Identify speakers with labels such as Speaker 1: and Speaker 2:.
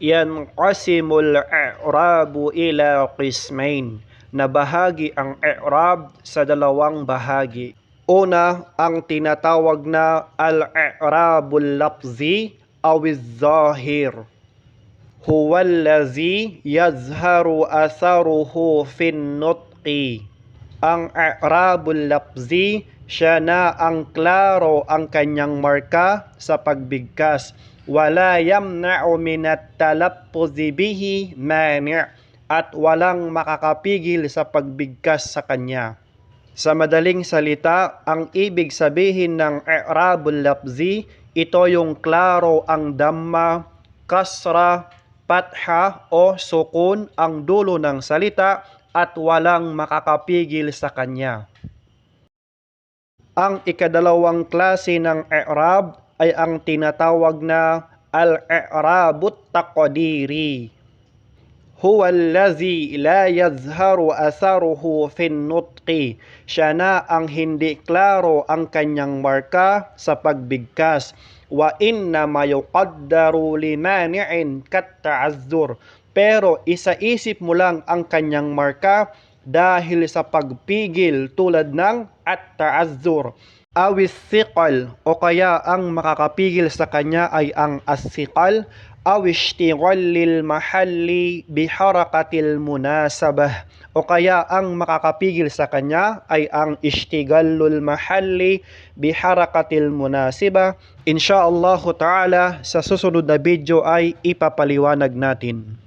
Speaker 1: Yanqasimul i'rabu ila qismain. Nabahagi ang i'rab sa dalawang bahagi. Una, ang tinatawag na al-i'rabul lafzi aw zahir Huwa allazi yazharu atharuhu fin nutqi. Ang i'rabul lafzi siya na ang klaro ang kanyang marka sa pagbigkas. Wala yamna'u minat talappuzi bihi mani' at walang makakapigil sa pagbigkas sa kanya. Sa madaling salita, ang ibig sabihin ng i'rabul lafzi, ito yung klaro ang damma, kasra, patha o sukun ang dulo ng salita at walang makakapigil sa kanya. Ang ikadalawang klase ng i'rab ay ang tinatawag na al-i'rabut taqdiri. Huwa allazi la yazharu atharuhu fin nutqi. Siya na ang hindi klaro ang kanyang marka sa pagbigkas. Wa inna ma limani'in kat ta'azzur. Pero isaisip mo lang ang kanyang marka dahil sa pagpigil tulad ng at ta'azzur awis siqal o kaya ang makakapigil sa kanya ay ang as-siqal aw ishtighal lil mahalli biharakatil munasabah o kaya ang makakapigil sa kanya ay ang ishtigalul mahalli biharakatil munasiba insyaallah ta'ala sa susunod na video ay ipapaliwanag natin